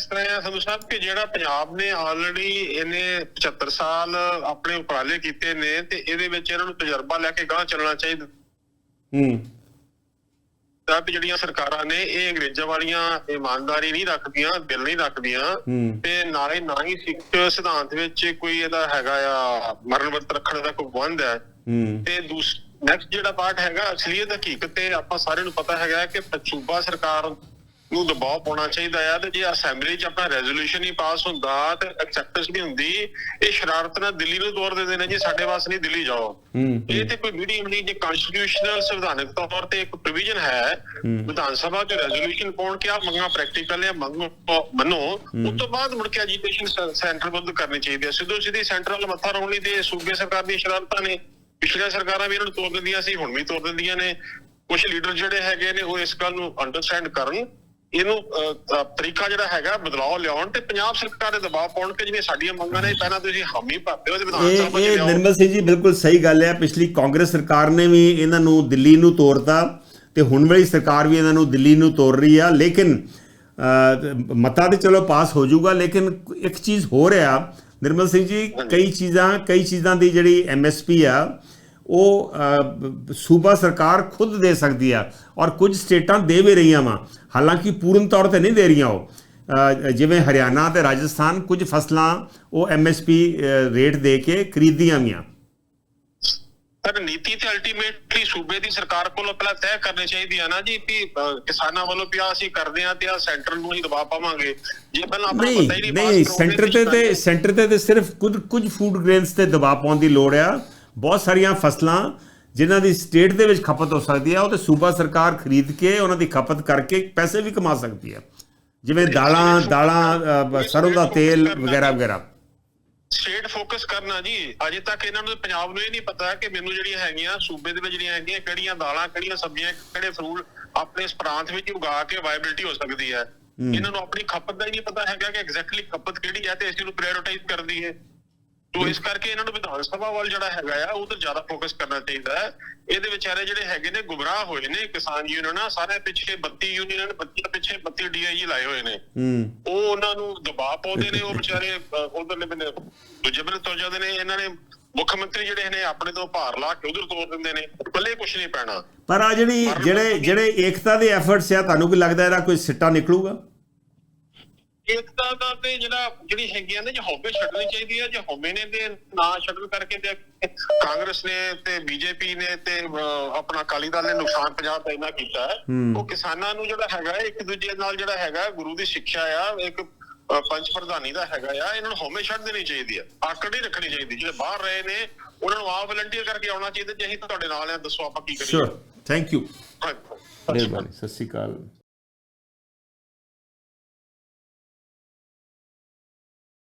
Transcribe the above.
ਇਸ ਤਰ੍ਹਾਂ ਹੈ ਸੰਧੂ ਸਾਹਿਬ ਕਿ ਜਿਹੜਾ ਪੰਜਾਬ ਨੇ ਆਲਰੇਡੀ ਇਹਨੇ 75 ਸਾਲ ਆਪਣੇ ਉਪਰਾਲੇ ਕੀਤੇ ਨੇ ਤੇ ਇਹਦੇ ਵਿੱਚ ਇਹਨਾਂ ਨੂੰ ਤਜਰਬਾ ਲੈ ਕੇ ਗਾਂਹ ਚੱਲਣਾ ਚਾਹੀਦਾ। ਹੂੰ। ਤਾਂ ਵੀ ਜਿਹੜੀਆਂ ਸਰਕਾਰਾਂ ਨੇ ਇਹ ਅੰਗਰੇਜ਼ਾਂ ਵਾਲੀਆਂ ਇਮਾਨਦਾਰੀ ਨਹੀਂ ਰੱਖਦੀਆਂ ਦਿਲ ਨਹੀਂ ਰੱਖਦੀਆਂ ਤੇ ਨਾਲੇ ਨਾ ਹੀ ਸਿੱਖ ਸਿਧਾਂਤ ਵਿੱਚ ਕੋਈ ਇਹਦਾ ਹੈਗਾ ਆ ਮਰਨ ਵਰਤ ਰੱਖਣ ਦਾ ਕੋਈ ਬੰਦ ਹੈ। ਹੂੰ। ਤੇ ਦੂਸ ਨੈਕਸਟ ਜਿਹੜਾ ਪਾਰਟ ਹੈਗਾ ਅਸਲੀਅਤ ਹਕੀਕਤ ਤੇ ਆਪਾਂ ਸਾਰਿਆਂ ਨੂੰ ਪਤਾ ਹੈਗਾ ਕਿ ਸੂਬਾ ਸਰਕਾਰ ਨੂੰ ਦਬਾਅ ਪਾਉਣਾ ਚਾਹੀਦਾ ਆ ਤੇ ਜੇ ਅਸੈਂਬਲੀ 'ਚ ਆਪਣਾ ਰੈਜ਼ੋਲੂਸ਼ਨ ਹੀ ਪਾਸ ਹੁੰਦਾ ਤੇ ਐਕਸੈਪਟੈਂਸ ਨਹੀਂ ਹੁੰਦੀ ਇਹ ਸ਼ਰਾਰਤ ਨਾਲ ਦਿੱਲੀ ਨੂੰ ਤੋਰ ਦਿੰਦੇ ਨੇ ਜੀ ਸਾਡੇ ਵਾਸ ਨਹੀਂ ਦਿੱਲੀ ਜਾਓ। ਇਹ ਤੇ ਕੋਈ ਮੀਡੀਅਮ ਨਹੀਂ ਜੇ ਕਨਸਟੀਟਿਊਸ਼ਨਲ ਸੰਵਿਧਾਨਕ ਤੌਰ ਤੇ ਇੱਕ ਪ੍ਰੋਵੀਜ਼ਨ ਹੈ ਵਿਧਾਨ ਸਭਾ ਚ ਰੈਜ਼ੋਲੂਸ਼ਨ ਪਾਉਣ ਕਿ ਆ ਮੰਗਾਂ ਪ੍ਰੈਕਟੀਕਲ ਹੈ ਮੰਗੋ ਮੰਨੋ ਉਸ ਤੋਂ ਬਾਅਦ ਮੁੜ ਕੇ ਐਜੀਟੇਸ਼ਨ ਸੈਂਟਰ ਬੰਦ ਕਰਨੀ ਚਾਹੀਦੀ ਹੈ ਸਿੱਧੂ ਸਿੱਧੀ ਸੈਂਟਰਲ ਮੱਥਾ ਰੋਣ ਲਈ ਤੇ ਸੂਬੇ ਸਰਕਾਰ ਦੀਆਂ ਸ਼ਰਾਰਤਾਂ ਨੇ। ਪਿਛਲੀਆਂ ਸਰਕਾਰਾਂ ਵੀ ਇਹਨਾਂ ਨੂੰ ਤੋੜ ਦਿੰਦੀਆਂ ਸੀ ਹੁਣ ਵੀ ਤੋੜ ਦਿੰਦੀਆਂ ਨੇ। ਕੁਝ ਲੀਡਰ ਜਿਹੜੇ ਹੈਗੇ ਨੇ ਉਹ ਇਸ ਗੱਲ ਨੂੰ ਅੰਡਰਸਟੈਂਡ ਕਰਨ। ਇਹਨੂੰ ਤਰੀਕਾ ਜਿਹੜਾ ਹੈਗਾ ਬਦਲਾਅ ਲਿਆਉਣ ਤੇ ਪੰਜਾਬ ਸਰਕਾਰ ਦੇ ਦਬਾਅ ਪਾਉਣ ਕਿ ਜਿਵੇਂ ਸਾਡੀਆਂ ਮੰਗਾਂ ਨੇ ਪਹਿਲਾਂ ਤੁਸੀਂ ਹਾਮੀ ਭਰਦੇ ਹੋ ਤੇ ਵਿਧਾਨ ਸਭਾ ਇਹ ਨਿਰਮਲ ਸਿੰਘ ਜੀ ਬਿਲਕੁਲ ਸਹੀ ਗੱਲ ਹੈ। ਪਿਛਲੀ ਕਾਂਗਰਸ ਸਰਕਾਰ ਨੇ ਵੀ ਇਹਨਾਂ ਨੂੰ ਦਿੱਲੀ ਨੂੰ ਤੋਰਤਾ ਤੇ ਹੁਣ ਵਾਲੀ ਸਰਕਾਰ ਵੀ ਇਹਨਾਂ ਨੂੰ ਦਿੱਲੀ ਨੂੰ ਤੋਰ ਰਹੀ ਆ। ਲੇਕਿਨ ਮਤਾ ਤੇ ਚਲੋ ਪਾਸ ਹੋ ਜਾਊਗਾ ਲੇਕਿਨ ਇੱਕ ਚੀਜ਼ ਹੋ ਰਿਹਾ ਨਿਰਮਲ ਸਿੰਘ ਜੀ ਕਈ ਚੀਜ਼ਾਂ ਕਈ ਚੀਜ਼ਾਂ ਦੀ ਜਿਹੜੀ ਐਮਐਸਪੀ ਆ ਉਹ ਸੂਬਾ ਸਰਕਾਰ ਖੁਦ ਦੇ ਸਕਦੀ ਆ ਔਰ ਕੁਝ ਸਟੇਟਾਂ ਦੇ ਵੀ ਰਹੀਆਂ ਵਾ। ਹਾਲਾਂਕਿ ਪੂਰਨ ਤੌਰ ਤੇ ਨਹੀਂ ਦੇ ਰਹੀਆਂ ਉਹ। ਜਿਵੇਂ ਹਰਿਆਣਾ ਤੇ ਰਾਜਸਥਾਨ ਕੁਝ ਫਸਲਾਂ ਉਹ ਐਮਐਸਪੀ ਰੇਟ ਦੇ ਕੇ ਖਰੀਦੀਆਂ ਵੀਆਂ। ਪਰ ਨੀਤੀ ਤੇ ਅਲਟੀਮੇਟਲੀ ਸੂਬੇ ਦੀ ਸਰਕਾਰ ਕੋਲੋਂ ਪਹਿਲਾਂ ਤੈਅ ਕਰਨੀ ਚਾਹੀਦੀ ਆ ਨਾ ਜੀ ਕਿ ਕਿਸਾਨਾਂ ਵੱਲੋਂ ਵੀ ਆਹ ਅਸੀਂ ਕਰਦੇ ਆ ਤੇ ਆ ਸੈਂਟਰ ਨੂੰ ਹੀ ਦਬਾਅ ਪਾਵਾਂਗੇ। ਜੇ ਪਹਿਲਾਂ ਆਪਣਾ ਪਤਾ ਹੀ ਨਹੀਂ ਨਹੀਂ ਸੈਂਟਰ ਤੇ ਤੇ ਸੈਂਟਰ ਤੇ ਤੇ ਸਿਰਫ ਕੁਝ ਕੁਝ ਫੂਡ ਗ੍ਰੇਨਸ ਤੇ ਦਬਾਅ ਪਾਉਣ ਦੀ ਲੋੜ ਆ। ਬਹੁਤ ਸਾਰੀਆਂ ਫਸਲਾਂ ਜਿਨ੍ਹਾਂ ਦੀ ਸਟੇਟ ਦੇ ਵਿੱਚ ਖਪਤ ਹੋ ਸਕਦੀ ਆ ਉਹ ਤੇ ਸੂਬਾ ਸਰਕਾਰ ਖਰੀਦ ਕੇ ਉਹਨਾਂ ਦੀ ਖਪਤ ਕਰਕੇ ਪੈਸੇ ਵੀ ਕਮਾ ਸਕਦੀ ਆ ਜਿਵੇਂ ਦਾਲਾਂ ਦਾਲਾਂ ਸਰੋਂ ਦਾ ਤੇਲ ਵਗੈਰਾ ਵਗੈਰਾ। ਸਟੇਟ ਫੋਕਸ ਕਰਨਾ ਜੀ ਅਜੇ ਤੱਕ ਇਹਨਾਂ ਨੂੰ ਪੰਜਾਬ ਨੂੰ ਇਹ ਨਹੀਂ ਪਤਾ ਕਿ ਮੈਨੂੰ ਜਿਹੜੀਆਂ ਹੈਗੀਆਂ ਸੂਬੇ ਦੇ ਵਿੱਚ ਜਿਹੜੀਆਂ ਹੈਗੀਆਂ ਕਿਹੜੀਆਂ ਦਾਲਾਂ ਕਿਹੜੀਆਂ ਸਬਜ਼ੀਆਂ ਕਿਹੜੇ ਫਰੂਟ ਆਪਣੇ ਇਸ ਪ੍ਰਾਂਤ ਵਿੱਚ ਹੀ ਉਗਾ ਕੇ ਵਾਇਬਿਲਿਟੀ ਹੋ ਸਕਦੀ ਹੈ। ਇਹਨਾਂ ਨੂੰ ਆਪਣੀ ਖਪਤ ਦਾ ਹੀ ਨਹੀਂ ਪਤਾ ਹੈਗਾ ਕਿ ਐਗਜ਼ੈਕਟਲੀ ਖਪਤ ਕਿਹੜੀ ਹੈ ਤੇ ਅਸੀਂ ਨੂੰ ਪ੍ਰਾਇੋਰਟਾਈਜ਼ ਕਰਦੀ ਹੈ। ਤੋ ਇਸ ਕਰਕੇ ਇਹਨਾਂ ਨੂੰ ਵਿਧਾਨ ਸਭਾ ਵੱਲ ਜਿਹੜਾ ਹੈਗਾ ਆ ਤੇ ਜ਼ਿਆਦਾ ਫੋਕਸ ਕਰਨਾ ਚਾਹੀਦਾ ਹੈ। ਇਹਦੇ ਵਿਚਾਰੇ ਜਿਹੜੇ ਹੈਗੇ ਨੇ ਗੁੰਮਰਾਹ ਹੋਏ ਨੇ ਕਿਸਾਨ ਯੂਨੀਅਨਾਂ ਸਾਰੇ ਪਿੱਛੇ 32 ਯੂਨੀਅਨਾਂ ਨੇ 32 ਦੇ ਪਿੱਛੇ 32 ਡੀਆਈਜੀ ਲਾਏ ਹੋਏ ਨੇ। ਉਹ ਉਹਨਾਂ ਨੂੰ ਦਬਾਅ ਪਾਉਂਦੇ ਨੇ ਉਹ ਵਿਚਾਰੇ ਉਧਰਲੇ ਬੰਨੇ ਦੂਜੇ ਬੰਨੇ ਤੁਰ ਜਾਂਦੇ ਨੇ। ਇਹਨਾਂ ਨੇ ਮੁੱਖ ਮੰਤਰੀ ਜਿਹੜੇ ਨੇ ਆਪਣੇ ਤੋਂ ਭਾਰ ਲਾ ਕੇ ਉਧਰ ਤੋਰ ਦਿੰਦੇ ਨੇ। ਪੱਲੇ ਕੁਝ ਨਹੀਂ ਪੈਣਾ। ਪਰ ਆ ਜਿਹੜੀ ਜਿਹੜੇ ਜਿਹੜੇ ਏਕਤਾ ਦੇ ਐਫਰਟਸ ਆ ਤੁਹਾਨੂੰ ਕੀ ਲੱਗਦਾ ਇਹਦਾ ਕੋਈ ਸਿੱਟਾ ਨਿਕਲੂਗਾ? ਏਕਤਾ ਦਾ ਤੇ ਜਿਹੜਾ ਜਿਹੜੀ ਹੈਗੀਆਂ ਨੇ ਜੇ ਹਉਮੈ ਛੱਡਣੀ ਚਾਹੀਦੀ ਹੈ ਜੇ ਹਉਮੈ ਨੇ ਤੇ ਨਾ ਛੱਡਣ ਕਰਕੇ ਤੇ ਕਾਂਗਰਸ ਨੇ ਤੇ ਬੀਜੇਪੀ ਨੇ ਤੇ ਆਪਣਾ ਅਕਾਲੀ ਦਲ ਨੇ ਨੁਕਸਾਨ ਪੰਜਾਬ ਦਾ ਇੰਨਾ ਕੀਤਾ ਹੈ। ਉਹ ਕਿਸਾਨਾਂ ਨੂੰ ਜਿਹੜਾ ਹੈਗਾ ਇੱਕ ਦੂਜੇ ਨਾਲ ਜਿਹੜਾ ਹੈਗਾ ਗੁਰੂ ਦੀ ਸਿੱਖਿਆ ਆ ਇੱਕ ਪੰਜ ਪ੍ਰਧਾਨੀ ਦਾ ਹੈਗਾ ਆ ਇਹਨਾਂ ਨੂੰ ਹਉਮੈ ਛੱਡ ਦੇਣੀ ਚਾਹੀਦੀ ਆ ਆਕੜ ਨਹੀਂ ਰੱਖਣੀ ਚਾਹੀਦੀ। ਜਿਹੜੇ ਬਾਹਰ ਰਹੇ ਨੇ ਉਹਨਾਂ ਨੂੰ ਆਪ ਵਲੰਟੀਅਰ ਕਰਕੇ ਆਉਣਾ ਚਾਹੀਦਾ ਜੇ ਅਸੀਂ ਤੁਹਾਡੇ ਨਾਲ ਆ ਦੱਸੋ ਆਪਾਂ ਕੀ ਕਰੀਏ। ਸ਼ੋਰ ਥੈਂਕ ਯੂ। ਮਿਹਰਬਾਨੀ ਸਤਿ ਸ਼੍ਰੀ ਅਕਾਲ।